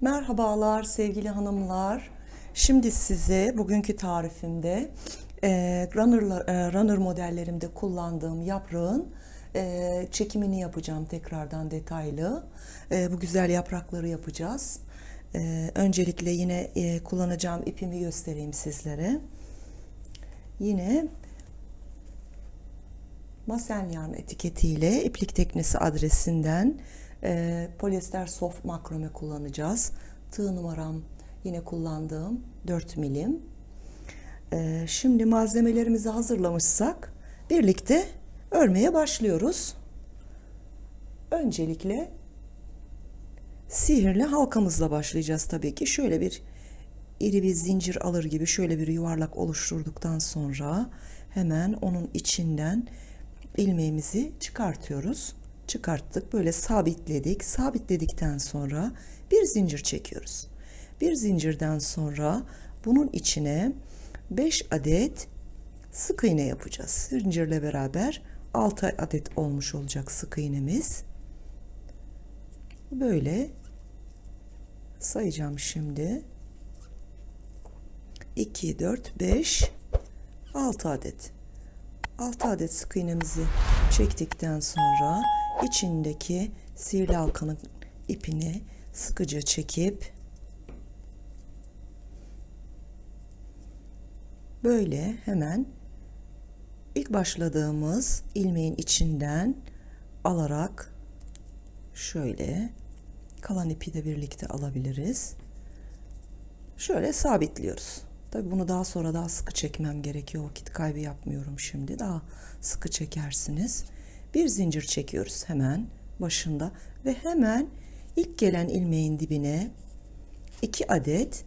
Merhabalar sevgili hanımlar. Şimdi size bugünkü tarifimde e, runner, e, runner modellerimde kullandığım yaprağın e, çekimini yapacağım tekrardan detaylı. E, bu güzel yaprakları yapacağız. Öncelikle yine kullanacağım ipimi göstereyim sizlere. Yine Masen yarn etiketiyle iplik teknesi adresinden e, polyester soft makrome kullanacağız. Tığ numaram yine kullandığım 4 milim. E, şimdi malzemelerimizi hazırlamışsak birlikte örmeye başlıyoruz. Öncelikle sihirli halkamızla başlayacağız tabii ki. Şöyle bir iri bir zincir alır gibi şöyle bir yuvarlak oluşturduktan sonra hemen onun içinden ilmeğimizi çıkartıyoruz. Çıkarttık. Böyle sabitledik. Sabitledikten sonra bir zincir çekiyoruz. Bir zincirden sonra bunun içine 5 adet sık iğne yapacağız. Zincirle beraber 6 adet olmuş olacak sık iğnemiz. Böyle sayacağım şimdi. 2, 4, 5, 6 adet. 6 adet sık iğnemizi çektikten sonra içindeki sihirli halkanın ipini sıkıca çekip böyle hemen ilk başladığımız ilmeğin içinden alarak şöyle kalan ipi de birlikte alabiliriz. Şöyle sabitliyoruz. Tabii bunu daha sonra daha sıkı çekmem gerekiyor. Vakit kaybı yapmıyorum şimdi. Daha sıkı çekersiniz. Bir zincir çekiyoruz hemen başında ve hemen ilk gelen ilmeğin dibine iki adet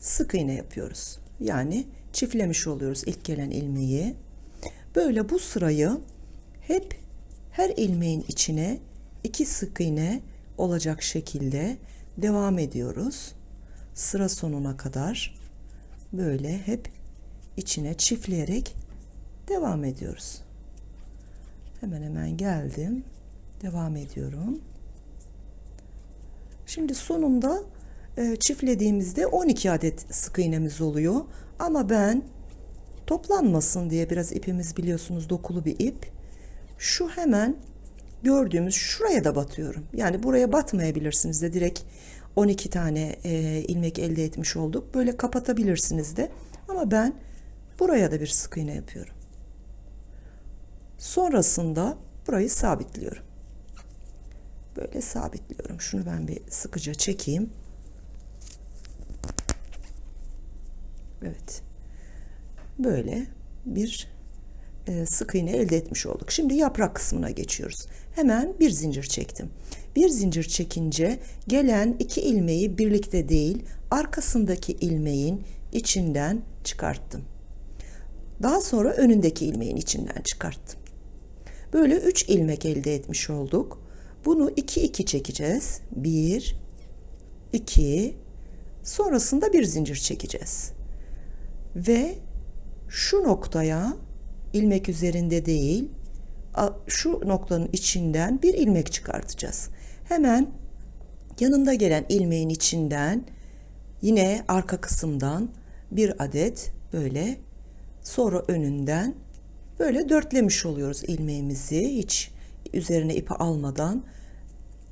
sık iğne yapıyoruz. Yani çiftlemiş oluyoruz ilk gelen ilmeği. Böyle bu sırayı hep her ilmeğin içine iki sık iğne olacak şekilde devam ediyoruz. Sıra sonuna kadar böyle hep içine çiftleyerek devam ediyoruz. Hemen hemen geldim. Devam ediyorum. Şimdi sonunda e, çiftlediğimizde 12 adet sık iğnemiz oluyor. Ama ben toplanmasın diye biraz ipimiz biliyorsunuz dokulu bir ip. Şu hemen gördüğümüz şuraya da batıyorum. Yani buraya batmayabilirsiniz de direkt 12 tane e, ilmek elde etmiş olduk. Böyle kapatabilirsiniz de. Ama ben buraya da bir sık iğne yapıyorum. Sonrasında burayı sabitliyorum. Böyle sabitliyorum. Şunu ben bir sıkıca çekeyim. Evet. Böyle bir e, sık iğne elde etmiş olduk. Şimdi yaprak kısmına geçiyoruz. Hemen bir zincir çektim. Bir zincir çekince gelen iki ilmeği birlikte değil, arkasındaki ilmeğin içinden çıkarttım. Daha sonra önündeki ilmeğin içinden çıkarttım. Böyle üç ilmek elde etmiş olduk. Bunu iki iki çekeceğiz. Bir, iki, sonrasında bir zincir çekeceğiz. Ve şu noktaya ilmek üzerinde değil, şu noktanın içinden bir ilmek çıkartacağız. Hemen yanında gelen ilmeğin içinden yine arka kısımdan bir adet böyle sonra önünden böyle dörtlemiş oluyoruz ilmeğimizi hiç üzerine ipi almadan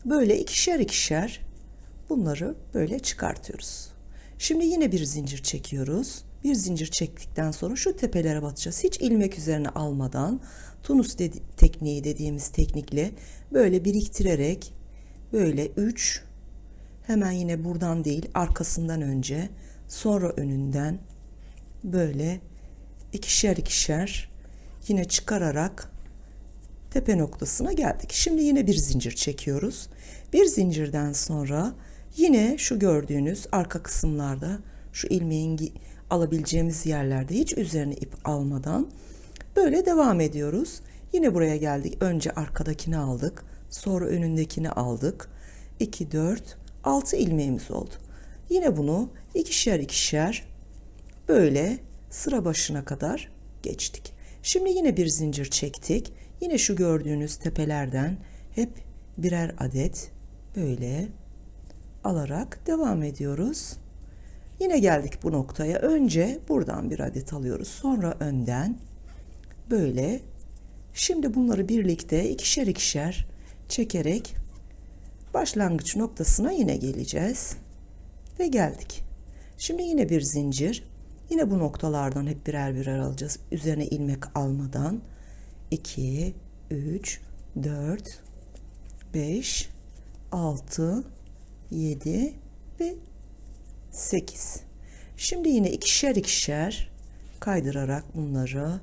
böyle ikişer ikişer bunları böyle çıkartıyoruz. Şimdi yine bir zincir çekiyoruz. Bir zincir çektikten sonra şu tepelere batacağız. Hiç ilmek üzerine almadan tunus dedi, tekniği dediğimiz teknikle böyle biriktirerek böyle 3 hemen yine buradan değil arkasından önce sonra önünden böyle ikişer ikişer yine çıkararak tepe noktasına geldik. Şimdi yine bir zincir çekiyoruz. Bir zincirden sonra yine şu gördüğünüz arka kısımlarda şu ilmeğin alabileceğimiz yerlerde hiç üzerine ip almadan böyle devam ediyoruz. Yine buraya geldik. Önce arkadakini aldık. Sonra önündekini aldık. 2, 4, 6 ilmeğimiz oldu. Yine bunu ikişer ikişer böyle sıra başına kadar geçtik. Şimdi yine bir zincir çektik. Yine şu gördüğünüz tepelerden hep birer adet böyle alarak devam ediyoruz. Yine geldik bu noktaya. Önce buradan bir adet alıyoruz. Sonra önden böyle. Şimdi bunları birlikte ikişer ikişer çekerek başlangıç noktasına yine geleceğiz. Ve geldik. Şimdi yine bir zincir. Yine bu noktalardan hep birer birer alacağız. Üzerine ilmek almadan 2, 3, 4, 5, 6, 7 ve 8. Şimdi yine ikişer ikişer kaydırarak bunları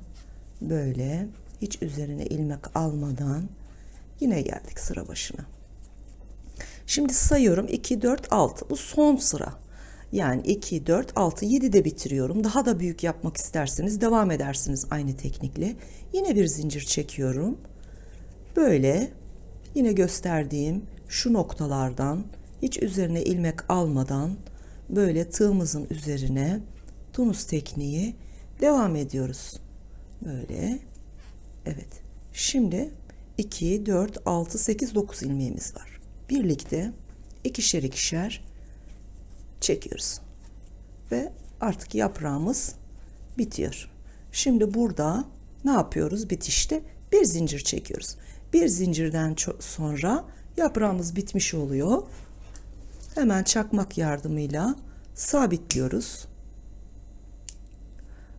böyle hiç üzerine ilmek almadan yine geldik sıra başına. Şimdi sayıyorum 2, 4, 6. Bu son sıra. Yani 2, 4, 6, 7 de bitiriyorum. Daha da büyük yapmak isterseniz devam edersiniz aynı teknikle. Yine bir zincir çekiyorum. Böyle yine gösterdiğim şu noktalardan hiç üzerine ilmek almadan böyle tığımızın üzerine tunus tekniği devam ediyoruz. Böyle. Evet. Şimdi 2, 4, 6, 8, 9 ilmeğimiz var. Birlikte ikişer ikişer çekiyoruz. Ve artık yaprağımız bitiyor. Şimdi burada ne yapıyoruz bitişte? Bir zincir çekiyoruz. Bir zincirden sonra yaprağımız bitmiş oluyor. Hemen çakmak yardımıyla sabitliyoruz.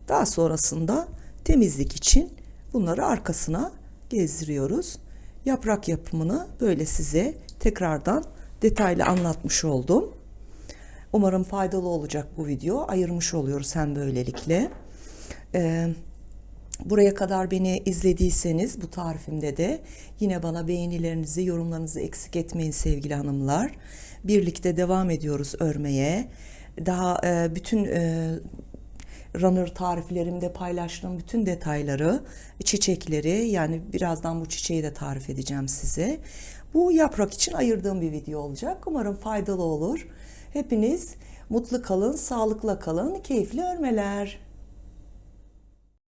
Daha sonrasında temizlik için bunları arkasına gezdiriyoruz. Yaprak yapımını böyle size tekrardan detaylı anlatmış oldum. Umarım faydalı olacak bu video. Ayırmış oluyoruz hem böylelikle. Ee, buraya kadar beni izlediyseniz bu tarifimde de yine bana beğenilerinizi, yorumlarınızı eksik etmeyin sevgili hanımlar. Birlikte devam ediyoruz örmeye. Daha e, bütün e, runner tariflerimde paylaştığım bütün detayları, çiçekleri yani birazdan bu çiçeği de tarif edeceğim size. Bu yaprak için ayırdığım bir video olacak. Umarım faydalı olur. Hepiniz mutlu kalın, sağlıkla kalın, keyifli örmeler.